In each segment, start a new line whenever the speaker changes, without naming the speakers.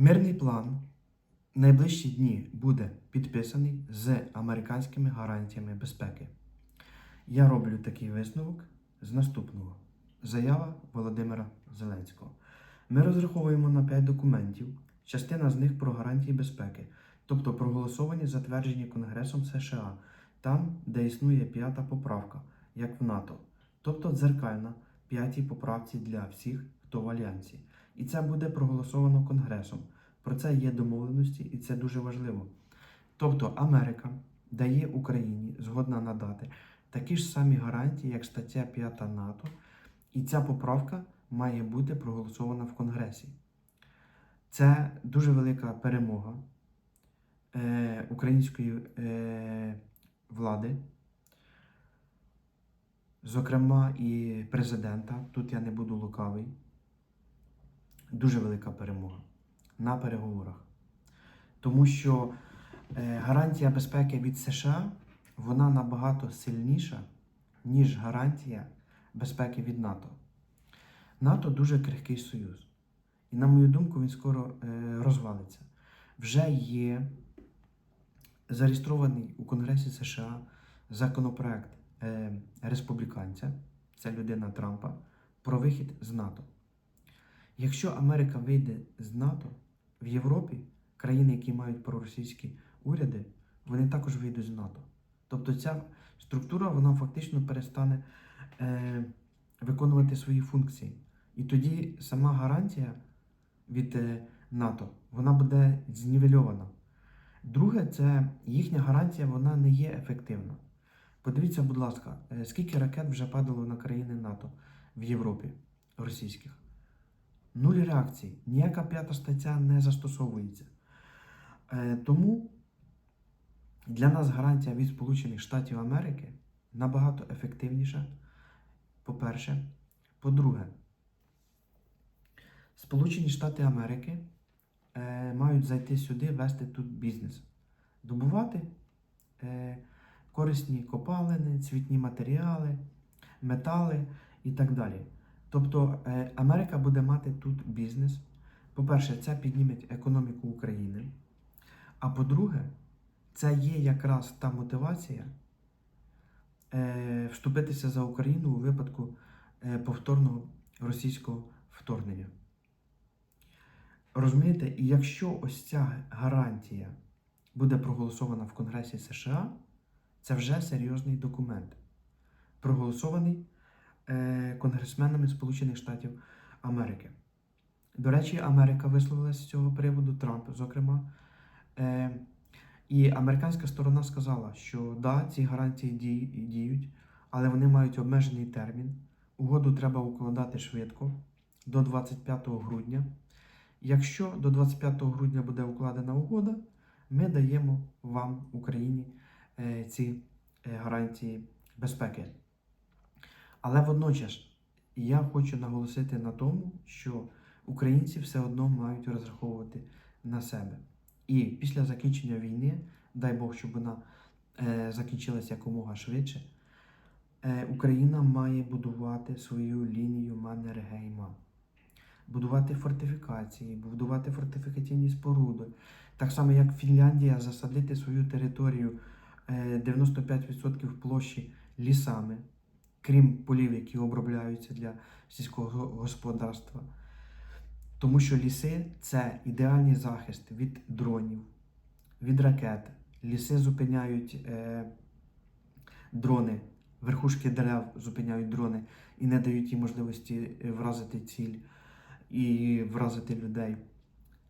Мирний план в найближчі дні буде підписаний з американськими гарантіями безпеки. Я роблю такий висновок з наступного. Заява Володимира Зеленського. Ми розраховуємо на 5 документів, частина з них про гарантії безпеки, тобто проголосовані затверджені Конгресом США, там, де існує п'ята поправка, як в НАТО, тобто дзеркальна п'ятій поправці для всіх, хто в альянсі. І це буде проголосовано Конгресом. Про це є домовленості, і це дуже важливо. Тобто Америка дає Україні згодна надати такі ж самі гарантії, як стаття 5 НАТО, і ця поправка має бути проголосована в Конгресі. Це дуже велика перемога е, української е, влади, зокрема і президента. Тут я не буду лукавий. Дуже велика перемога на переговорах. Тому що е, гарантія безпеки від США вона набагато сильніша, ніж гарантія безпеки від НАТО. НАТО дуже крихкий союз. І, на мою думку, він скоро е, розвалиться. Вже є зареєстрований у Конгресі США законопроект е, республіканця, це людина Трампа, про вихід з НАТО. Якщо Америка вийде з НАТО в Європі, країни, які мають проросійські уряди, вони також вийдуть з НАТО. Тобто ця структура вона фактично перестане е, виконувати свої функції. І тоді сама гарантія від е, НАТО вона буде знівельована. Друге, це їхня гарантія вона не є ефективна. Подивіться, будь ласка, е, скільки ракет вже падало на країни НАТО в Європі російських. Нуль реакцій. Ніяка п'ята стаття не застосовується. Е, тому для нас гарантія від Сполучених Штатів Америки набагато ефективніша. По-перше. По-друге, Сполучені Штати Америки е, мають зайти сюди, вести тут бізнес, добувати е, корисні копалини, цвітні матеріали, метали і так далі. Тобто е, Америка буде мати тут бізнес. По-перше, це підніме економіку України. А по-друге, це є якраз та мотивація е, вступитися за Україну у випадку е, повторного російського вторгнення. Розумієте, і якщо ось ця гарантія буде проголосована в Конгресі США, це вже серйозний документ, проголосований конгресменами Сполучених Штатів Америки. До речі, Америка висловилася з цього приводу, Трамп, зокрема. Е, і американська сторона сказала, що да, ці гарантії діють, але вони мають обмежений термін. Угоду треба укладати швидко до 25 грудня. Якщо до 25 грудня буде укладена угода, ми даємо вам, Україні, е, ці е, гарантії безпеки. Але водночас я хочу наголосити на тому, що українці все одно мають розраховувати на себе. І після закінчення війни, дай Бог, щоб вона е, закінчилася якомога швидше, е, Україна має будувати свою лінію Маннергейма, будувати фортифікації, будувати фортифікаційні споруди. Так само, як Фінляндія, засадити свою територію е, 95% площі лісами, крім полів, які обробляються для сільського господарства. Тому що ліси це ідеальний захист від дронів, від ракет. Ліси зупиняють е, дрони, верхушки дерев зупиняють дрони і не дають їм можливості е, вразити ціль і вразити людей.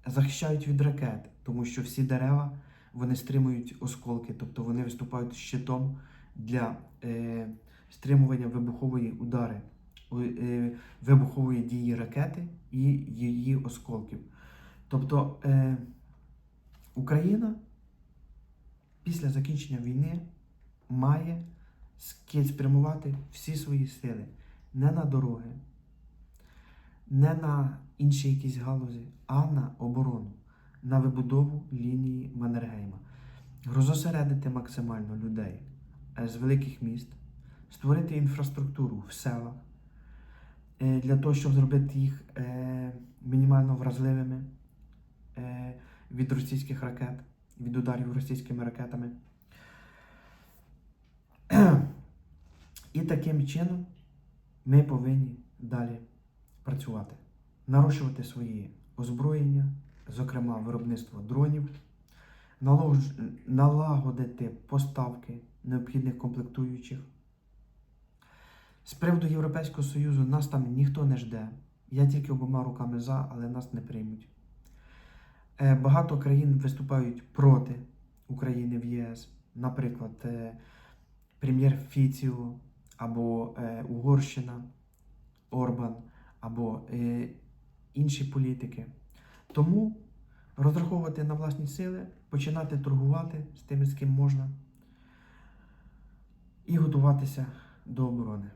Захищають від ракет, тому що всі дерева вони стримують осколки, тобто вони виступають щитом для е, стримування вибухової удари е, вибухової дії ракети і її осколків. Тобто е, Україна після закінчення війни має спрямувати всі свої сили не на дороги, не на інші якісь галузі, а на оборону, на вибудову лінії Маннергейма. Розосередити максимально людей е, з великих міст, створити інфраструктуру в селах, е, для того, щоб зробити їх е, мінімально вразливими е, від російських ракет, від ударів російськими ракетами. І таким чином ми повинні далі працювати, нарощувати свої озброєння, зокрема виробництво дронів, налагодити поставки необхідних комплектуючих. З приводу Європейського Союзу нас там ніхто не жде. Я тільки обома руками за, але нас не приймуть. Е, Багато країн виступають проти України в ЄС. Наприклад, е, прем'єр Фіціо або е, Угорщина, Орбан, або інші політики. Тому розраховувати на власні сили, починати торгувати з тими, з ким можна, і готуватися до оборони.